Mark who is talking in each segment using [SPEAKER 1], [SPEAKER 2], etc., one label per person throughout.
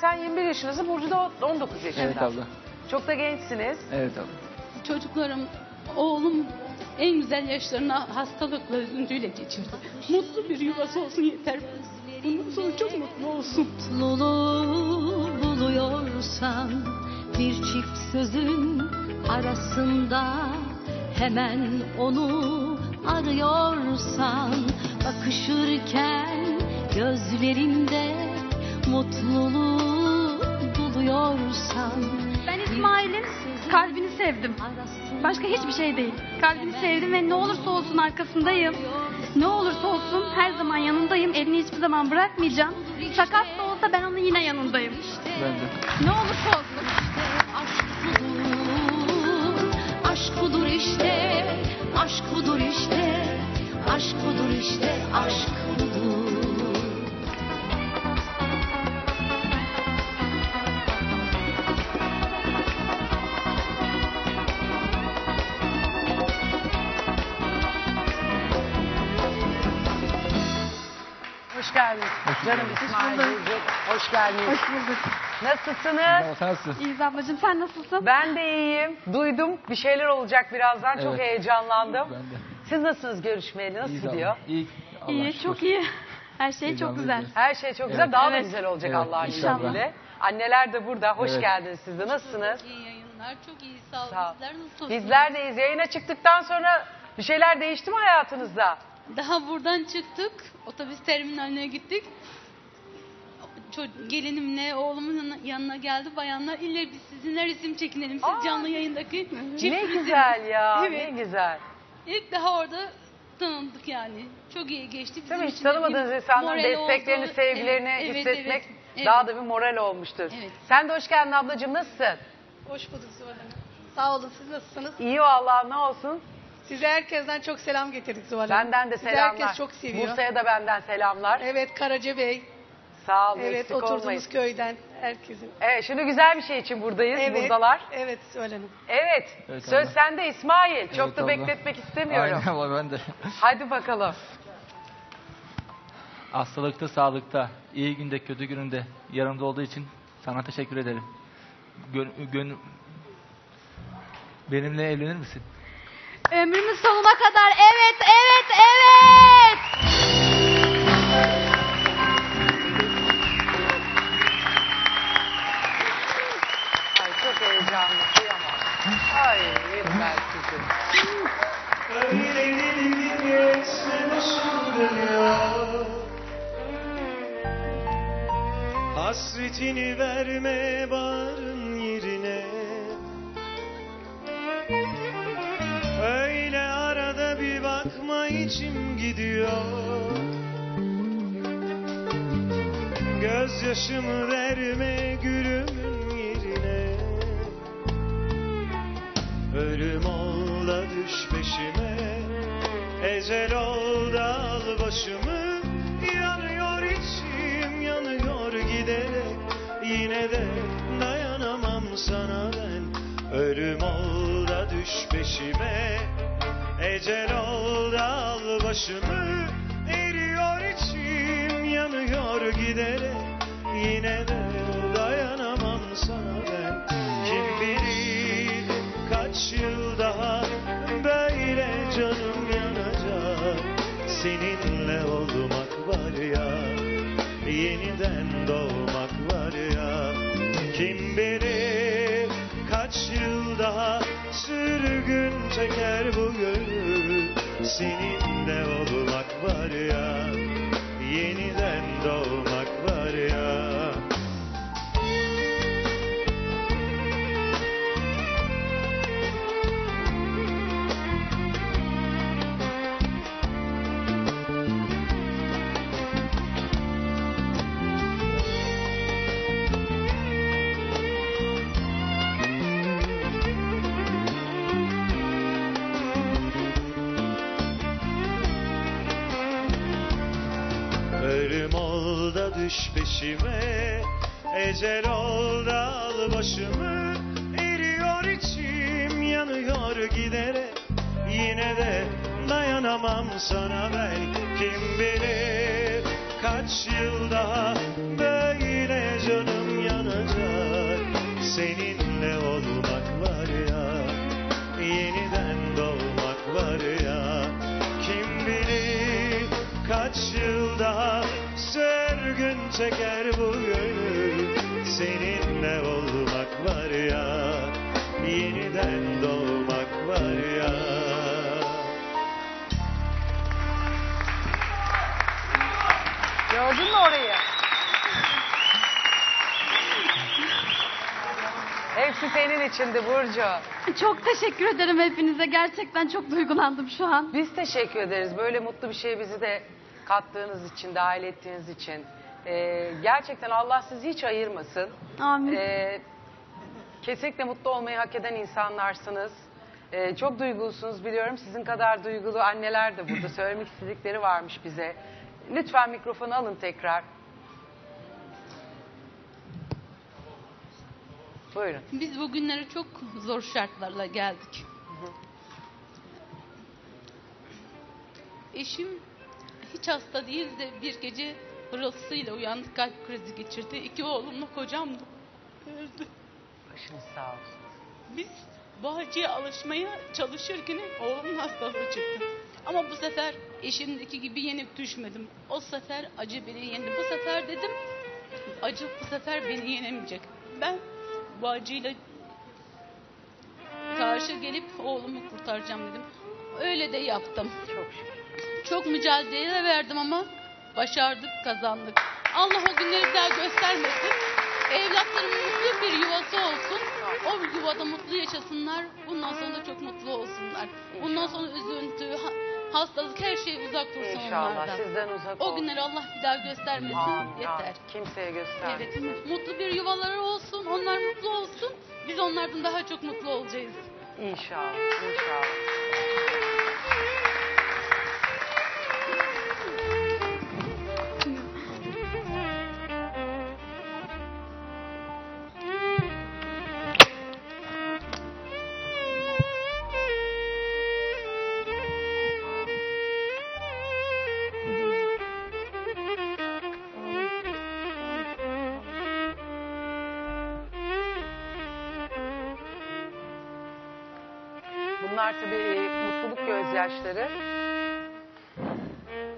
[SPEAKER 1] sen 21 yaşındasın, Burcu da 19 yaşında.
[SPEAKER 2] Evet abla.
[SPEAKER 1] Çok da gençsiniz.
[SPEAKER 2] Evet abla.
[SPEAKER 3] Çocuklarım, oğlum en güzel yaşlarını hastalıkla, üzüntüyle geçirdi. Mutlu bir yuvası olsun yeter. Bundan sonra çok mutlu olsun.
[SPEAKER 4] mutluluğu buluyorsan bir çift sözün arasında hemen onu arıyorsan bakışırken gözlerinde mutluluğu buluyorsan
[SPEAKER 5] Ben İsmail'in kalbini sevdim. Başka hiçbir şey değil. Kalbini sevdim ve ne olursa olsun arkasındayım. Ne olursa olsun her zaman yanındayım. Elini hiçbir zaman bırakmayacağım. Sakat da olsa ben onun yine yanındayım.
[SPEAKER 2] Ben de.
[SPEAKER 5] Ne olursa olsun.
[SPEAKER 4] Aşk budur, aşk budur işte, aşk budur işte, aşk budur işte, aşk budur.
[SPEAKER 1] Canım
[SPEAKER 2] bulduk.
[SPEAKER 1] İsmail Burcu. Hoş geldiniz.
[SPEAKER 5] Hoş bulduk.
[SPEAKER 1] Nasılsınız?
[SPEAKER 2] Nasılsın?
[SPEAKER 5] İyiyiz ablacığım sen nasılsın?
[SPEAKER 1] Ben de iyiyim. Duydum bir şeyler olacak birazdan. Çok
[SPEAKER 2] Evet.
[SPEAKER 1] heyecanlandım.
[SPEAKER 2] Ben de.
[SPEAKER 1] Siz nasılsınız görüşmeyeli? Nasıl
[SPEAKER 2] İyiyiz
[SPEAKER 1] gidiyor?
[SPEAKER 2] abla. İyi. Allah'a
[SPEAKER 5] İyi,
[SPEAKER 2] şükür.
[SPEAKER 5] çok iyi. Her şey çok güzel.
[SPEAKER 1] Her şey çok güzel.
[SPEAKER 2] Evet.
[SPEAKER 1] Daha da güzel olacak
[SPEAKER 2] Evet,
[SPEAKER 1] Allah'ın
[SPEAKER 2] inşallah.
[SPEAKER 1] izniyle. Anneler de burada. Hoş
[SPEAKER 2] Evet.
[SPEAKER 1] geldiniz siz de. Nasılsınız?
[SPEAKER 3] İyi yayınlar, çok iyi sağ olun.
[SPEAKER 1] Sağ ol.
[SPEAKER 3] Sizler nasılsınız?
[SPEAKER 1] Bizler deyiz. Yayına çıktıktan sonra bir şeyler değişti mi hayatınızda?
[SPEAKER 3] Daha buradan çıktık, otobüs terminaline gittik. Gelinimle oğlumun yanına, geldi bayanlar. İlle biz sizinle resim çekinelim. Siz
[SPEAKER 1] Aa.
[SPEAKER 3] canlı yayındaki çift
[SPEAKER 1] Ne
[SPEAKER 3] misiniz?"
[SPEAKER 1] güzel ya.
[SPEAKER 3] Evet.
[SPEAKER 1] Ne güzel.
[SPEAKER 3] İlk daha orada tanındık yani. Çok iyi geçti. Bizim
[SPEAKER 1] Değil mi? Hiç
[SPEAKER 3] için de
[SPEAKER 1] tanımadığınız
[SPEAKER 3] bir
[SPEAKER 1] insanların
[SPEAKER 3] moral
[SPEAKER 1] desteklerini,
[SPEAKER 3] oldu.
[SPEAKER 1] sevgilerini
[SPEAKER 3] Evet, evet,
[SPEAKER 1] hissetmek
[SPEAKER 3] evet, evet.
[SPEAKER 1] daha da bir moral olmuştur.
[SPEAKER 3] Evet.
[SPEAKER 1] Sen de hoş geldin ablacığım. Nasılsın?
[SPEAKER 6] Hoş bulduk Zuhal Hanım. Sağ olun siz nasılsınız?
[SPEAKER 1] İyi vallahi ne olsun.
[SPEAKER 6] Size herkesten çok selam getirdik Zuhal Hanım.
[SPEAKER 1] Benden de
[SPEAKER 6] Sizi
[SPEAKER 1] selamlar.
[SPEAKER 6] herkes çok seviyor.
[SPEAKER 1] Bursa'ya da benden selamlar.
[SPEAKER 6] Evet Karaca Bey.
[SPEAKER 1] Sağ olun
[SPEAKER 6] Evet
[SPEAKER 1] eksik
[SPEAKER 6] oturduğumuz
[SPEAKER 1] olmayın.
[SPEAKER 6] köyden herkesin.
[SPEAKER 1] Evet şimdi güzel bir şey için buradayız.
[SPEAKER 6] Evet.
[SPEAKER 1] Buradalar.
[SPEAKER 6] Evet Hanım.
[SPEAKER 1] Evet.
[SPEAKER 2] Evet,
[SPEAKER 1] Söz
[SPEAKER 2] abla.
[SPEAKER 1] sende İsmail. Çok
[SPEAKER 2] Evet,
[SPEAKER 1] da
[SPEAKER 2] abla.
[SPEAKER 1] bekletmek istemiyorum.
[SPEAKER 2] Aynen abla ben de.
[SPEAKER 1] Hadi bakalım.
[SPEAKER 2] Hastalıkta, sağlıkta, iyi günde, kötü gününde yanımda olduğu için sana teşekkür ederim. Gön, gön- benimle evlenir misin?
[SPEAKER 5] Ömrümün sonuna kadar evet, evet, evet.
[SPEAKER 7] Hasretini verme barın yerine. Öyle arada bir bakma içim gidiyor. Gözyaşımı verme gülümün yerine. Ölüm ol da düş peşime. Ecel ol da al başımı Yine de dayanamam sana ben. Ölüm ol da düş peşime Ecel ol da al başımı. Eriyor içim yanıyor giderek Yine de dayanamam sana ben. Kim bilir kaç yıl daha Sürgün çeker bu gönül. Seninle olmak var ya Yeniden doğmak düş peşime. Ecel ol da al başımı Eriyor içim yanıyor giderek Yine de dayanamam sana ben Kim bilir kaç yıl daha Böyle canım Seninle olmak
[SPEAKER 1] Hepsi senin içindi Burcu.
[SPEAKER 5] Çok teşekkür ederim hepinize. Gerçekten çok duygulandım şu an.
[SPEAKER 1] Biz teşekkür ederiz. Böyle mutlu bir şeye bizi de kattığınız için, dahil ettiğiniz için. Ee, gerçekten Allah sizi hiç ayırmasın.
[SPEAKER 5] Amin.
[SPEAKER 1] Ee, kesinlikle mutlu olmayı hak eden insanlarsınız. Ee, çok duygulusunuz biliyorum. Sizin kadar duygulu anneler de burada. Söylemek istedikleri varmış bize. Lütfen mikrofonu alın tekrar. Buyurun.
[SPEAKER 3] Biz bugünlere çok zor şartlarla geldik. Eşim hiç hasta değil de bir gece hırıltısıyla uyandı, kalp krizi geçirdi. İki oğlumla kocam da öldü.
[SPEAKER 1] Başınız sağ olsun.
[SPEAKER 3] Biz acıya alışmaya çalışırken oğlumun hastalığı çıktı. Ama bu sefer eşimdeki gibi yenip düşmedim. O sefer acı beni yendi. Bu sefer dedim acı bu sefer beni yenemeyecek. Ben bu acıyla karşı gelip oğlumu kurtaracağım dedim. Öyle de yaptım.
[SPEAKER 1] Çok şükür.
[SPEAKER 3] Çok mücadele verdim ama başardık, kazandık. Allah o günleri bir daha göstermesin. Evlatlarımın mutlu bir yuvası olsun. O yuvada mutlu yaşasınlar. Bundan sonra da çok mutlu olsunlar. Bundan sonra üzüntü, hastalık her şey uzak dursun
[SPEAKER 1] İnşallah
[SPEAKER 3] onlardan.
[SPEAKER 1] sizden uzak
[SPEAKER 3] O günleri Allah bir daha göstermesin.
[SPEAKER 1] Amin,
[SPEAKER 3] Yeter.
[SPEAKER 1] Kimseye göstermesin.
[SPEAKER 3] Evet, mutlu bir yuvaları olsun, onlar mutlu olsun. Biz onlardan daha çok mutlu olacağız.
[SPEAKER 1] İnşallah, inşallah. Bunlar tabii mutluluk gözyaşları.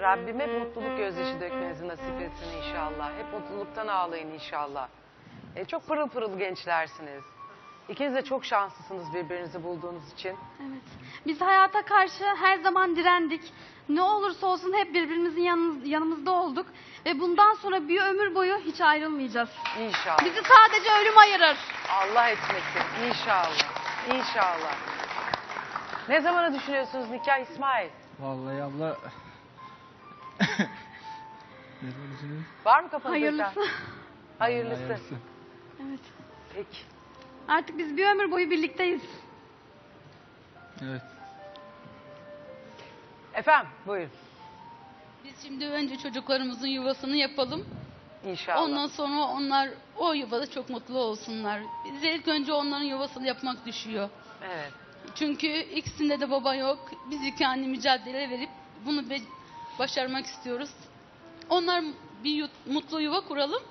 [SPEAKER 1] Rabbim hep mutluluk gözyaşı dökmenizi nasip etsin inşallah. Hep mutluluktan ağlayın inşallah. E, çok pırıl pırıl gençlersiniz. İkiniz de çok şanslısınız birbirinizi bulduğunuz için.
[SPEAKER 5] Evet. Biz hayata karşı her zaman direndik. Ne olursa olsun hep birbirimizin yanımız, yanımızda olduk. Ve bundan sonra bir ömür boyu hiç ayrılmayacağız.
[SPEAKER 1] İnşallah.
[SPEAKER 5] Bizi sadece ölüm ayırır.
[SPEAKER 1] Allah etmesin. İnşallah. İnşallah. Ne zamana düşünüyorsunuz nikah İsmail?
[SPEAKER 2] Vallahi abla... Ne konuşuyorsunuz?
[SPEAKER 1] Var mı kafanızda?
[SPEAKER 5] Hayırlısı.
[SPEAKER 1] Hayırlısı.
[SPEAKER 2] Hayırlısı.
[SPEAKER 5] Evet.
[SPEAKER 1] Peki.
[SPEAKER 5] Artık biz bir ömür boyu birlikteyiz.
[SPEAKER 2] Evet.
[SPEAKER 1] Efendim buyurun.
[SPEAKER 3] Biz şimdi önce çocuklarımızın yuvasını yapalım.
[SPEAKER 1] İnşallah.
[SPEAKER 3] Ondan sonra onlar o yuvada çok mutlu olsunlar. Bize ilk önce onların yuvasını yapmak düşüyor.
[SPEAKER 1] Evet.
[SPEAKER 3] Çünkü ikisinde de baba yok. Biz iki anne mücadele verip bunu başarmak istiyoruz. Onlar bir mutlu yuva kuralım.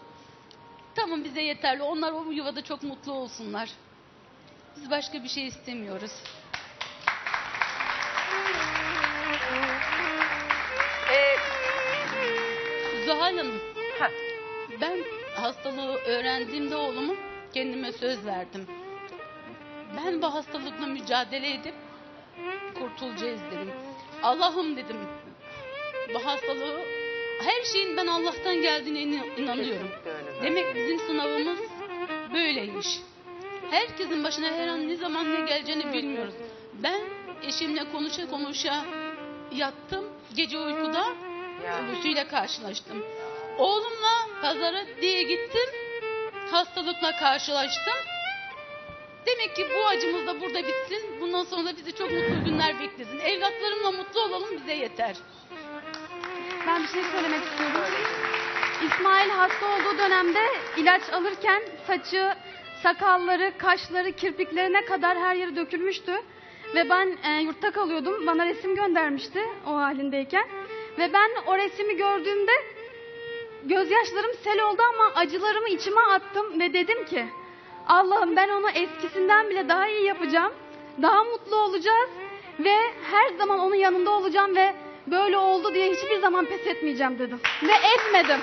[SPEAKER 3] Tamam bize yeterli. Onlar o yuvada çok mutlu olsunlar. Biz başka bir şey istemiyoruz.
[SPEAKER 1] Ee,
[SPEAKER 3] Zuhal Hanım,
[SPEAKER 1] heh,
[SPEAKER 3] ben hastalığı öğrendiğimde oğlumu kendime söz verdim. Ben bu hastalıkla mücadele edip kurtulacağız dedim. Allah'ım dedim. Bu hastalığı her şeyin ben Allah'tan geldiğine inan- inanıyorum. Demek bizim sınavımız böyleymiş. Herkesin başına her an ne zaman ne geleceğini bilmiyoruz. Ben eşimle konuşa konuşa yattım. Gece uykuda ölüsüyle karşılaştım. Oğlumla pazara diye gittim. Hastalıkla karşılaştım. Demek ki bu acımız da burada bitsin. Bundan sonra da bizi çok mutlu günler beklesin. Evlatlarımla mutlu olalım bize yeter.
[SPEAKER 5] Ben bir şey söylemek istiyorum. İsmail hasta olduğu dönemde ilaç alırken saçı, sakalları, kaşları, kirpiklerine kadar her yeri dökülmüştü. Ve ben e, yurtta kalıyordum. Bana resim göndermişti o halindeyken. Ve ben o resmi gördüğümde gözyaşlarım sel oldu ama acılarımı içime attım ve dedim ki Allah'ım ben onu eskisinden bile daha iyi yapacağım. Daha mutlu olacağız ve her zaman onun yanında olacağım ve böyle oldu diye hiçbir zaman pes etmeyeceğim dedim. Ve etmedim.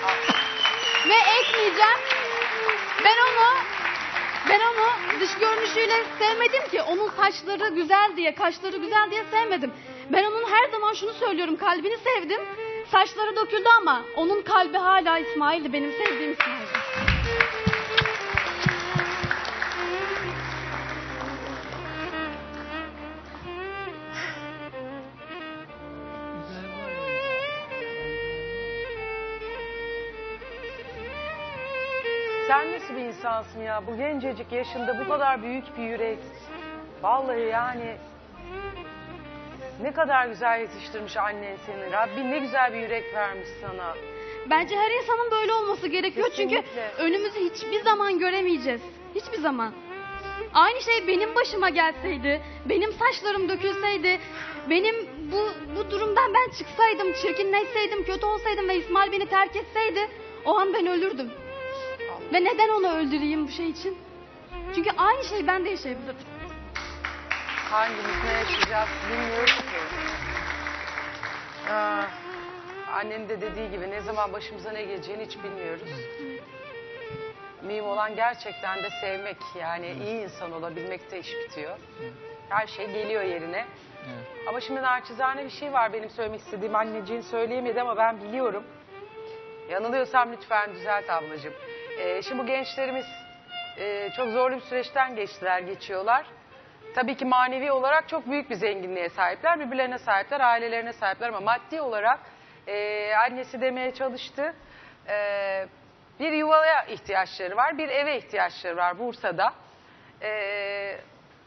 [SPEAKER 5] Ve etmeyeceğim. Ben onu ben onu dış görünüşüyle sevmedim ki. Onun saçları güzel diye, kaşları güzel diye sevmedim. Ben onun her zaman şunu söylüyorum, kalbini sevdim. Saçları döküldü ama onun kalbi hala İsmail'di, benim sevdiğim İsmail'di.
[SPEAKER 1] Sen nasıl bir insansın ya? Bu gencecik yaşında bu kadar büyük bir yürek. Vallahi yani ne kadar güzel yetiştirmiş annen seni. Rabbim ne güzel bir yürek vermiş sana.
[SPEAKER 5] Bence her insanın böyle olması gerekiyor çünkü
[SPEAKER 1] Kesinlikle.
[SPEAKER 5] önümüzü hiçbir zaman göremeyeceğiz. Hiçbir zaman. Aynı şey benim başıma gelseydi, benim saçlarım dökülseydi, benim bu bu durumdan ben çıksaydım, çirkinleşseydim, kötü olsaydım ve İsmail beni terk etseydi, o an ben ölürdüm. Ve neden onu öldüreyim bu şey için? Çünkü aynı şey ben de yaşayabilirdim.
[SPEAKER 1] Hangimiz ne yaşayacağız bilmiyoruz ki. Aa, annenin de dediği gibi ne zaman başımıza ne geleceğini hiç bilmiyoruz. Mühim olan gerçekten de sevmek yani iyi insan olabilmekte iş bitiyor. Her şey geliyor yerine.
[SPEAKER 2] Evet.
[SPEAKER 1] Ama şimdi naçizane bir şey var benim söylemek istediğim. Anneciğin söyleyemedi ama ben biliyorum. Yanılıyorsam lütfen düzelt ablacığım. Ee, şimdi bu gençlerimiz e, çok zorlu bir süreçten geçtiler, geçiyorlar. Tabii ki manevi olarak çok büyük bir zenginliğe sahipler. Birbirlerine sahipler, ailelerine sahipler ama maddi olarak e, annesi demeye çalıştı. E, bir yuvaya ihtiyaçları var, bir eve ihtiyaçları var Bursa'da. E,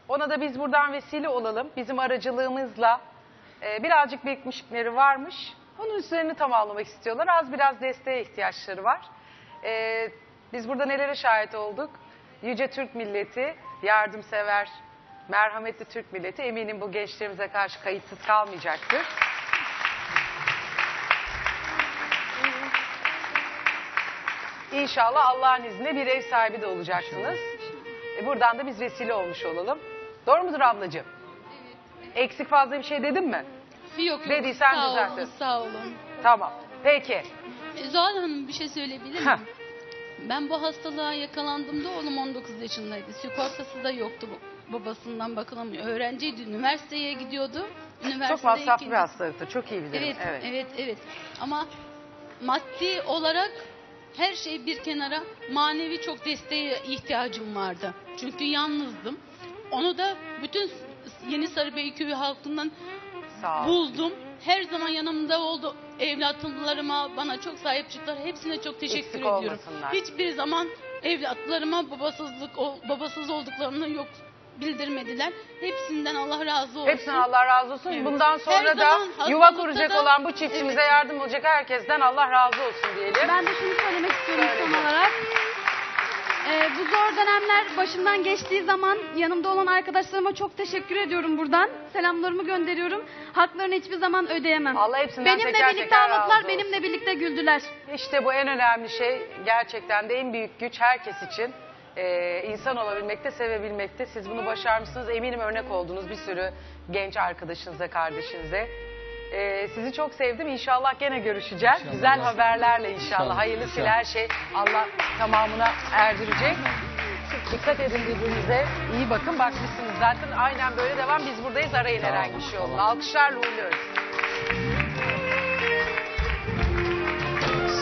[SPEAKER 1] ona da biz buradan vesile olalım. Bizim aracılığımızla e, birazcık birikmişlikleri varmış. Onun üstlerini tamamlamak istiyorlar. Az biraz desteğe ihtiyaçları var. E, biz burada nelere şahit olduk? Yüce Türk milleti, yardımsever, merhametli Türk milleti eminim bu gençlerimize karşı kayıtsız kalmayacaktır. İnşallah Allah'ın izniyle bir ev sahibi de olacaksınız. E, buradan da biz vesile olmuş olalım. Doğru mudur ablacığım? Eksik fazla bir şey dedim mi?
[SPEAKER 3] Yok yok.
[SPEAKER 1] Dediysen
[SPEAKER 3] sağ
[SPEAKER 1] düzeltin.
[SPEAKER 3] olun, sağ olun.
[SPEAKER 1] Tamam. Peki.
[SPEAKER 3] E, Zuhal Hanım bir şey söyleyebilir
[SPEAKER 1] Heh.
[SPEAKER 3] Ben bu hastalığa yakalandığımda oğlum 19 yaşındaydı. Sigortası da yoktu babasından bakılamıyor. Öğrenciydi, üniversiteye gidiyordu. Üniversitede
[SPEAKER 1] Çok masraflı
[SPEAKER 3] ikinci-
[SPEAKER 1] bir hastalıktır. Çok iyi bilirim.
[SPEAKER 3] Evet,
[SPEAKER 1] Evet.
[SPEAKER 3] evet, evet, Ama maddi olarak her şey bir kenara manevi çok desteğe ihtiyacım vardı. Çünkü yalnızdım. Onu da bütün Yeni Sarıbey Köyü halkından buldum. Her zaman yanımda oldu. Evlatlarıma bana çok sahip çıktılar. Hepsine çok teşekkür
[SPEAKER 1] Eksik
[SPEAKER 3] ediyorum.
[SPEAKER 1] olmasınlar.
[SPEAKER 3] Hiçbir zaman evlatlarıma babasızlık babasız olduklarını yok bildirmediler. Hepsinden Allah razı olsun.
[SPEAKER 1] Hepsinden Allah razı olsun.
[SPEAKER 3] Evet.
[SPEAKER 1] Bundan sonra da yuva kuracak
[SPEAKER 3] da-
[SPEAKER 1] olan bu çiftimize yardım olacak herkesten Allah razı olsun diyelim.
[SPEAKER 5] Ben de şunu söylemek istiyorum
[SPEAKER 1] Söyle
[SPEAKER 5] zor dönemler başımdan geçtiği zaman yanımda olan arkadaşlarıma çok teşekkür ediyorum buradan. Selamlarımı gönderiyorum. Haklarını hiçbir zaman ödeyemem.
[SPEAKER 1] Allah hepsinden
[SPEAKER 5] benimle
[SPEAKER 1] teker
[SPEAKER 5] birlikte
[SPEAKER 1] teker razı
[SPEAKER 5] ağladılar,
[SPEAKER 1] olsun.
[SPEAKER 5] benimle birlikte güldüler.
[SPEAKER 1] İşte bu en önemli şey gerçekten de en büyük güç herkes için. Ee, insan olabilmekte, sevebilmekte. Siz bunu başarmışsınız. Eminim örnek oldunuz bir sürü genç arkadaşınıza, kardeşinize. Ee, sizi çok sevdim. İnşallah gene görüşeceğiz.
[SPEAKER 2] İnşallah.
[SPEAKER 1] Güzel haberlerle inşallah.
[SPEAKER 2] İnşallah.
[SPEAKER 1] Hayırlısıyla her şey Allah tamamına erdirecek. Dikkat edin birbirinize. İyi bakın. Bakmışsınız zaten. Aynen böyle devam. Biz buradayız. Arayın
[SPEAKER 2] Tamam,
[SPEAKER 1] herhangi bir şey olun.
[SPEAKER 2] tamam.
[SPEAKER 1] Alkışlarla uğurluyoruz.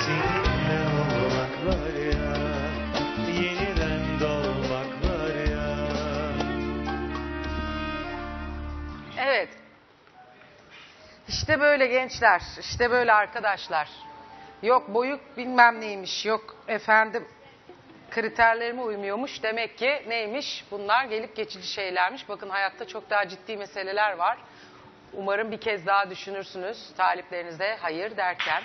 [SPEAKER 7] Seninle olmak var ya Yeniden doğmak var ya
[SPEAKER 1] Evet. İşte böyle gençler, işte böyle arkadaşlar. Yok boyuk bilmem neymiş, yok efendim kriterlerime uymuyormuş. Demek ki neymiş? Bunlar gelip geçici şeylermiş. Bakın hayatta çok daha ciddi meseleler var. Umarım bir kez daha düşünürsünüz taliplerinize hayır derken.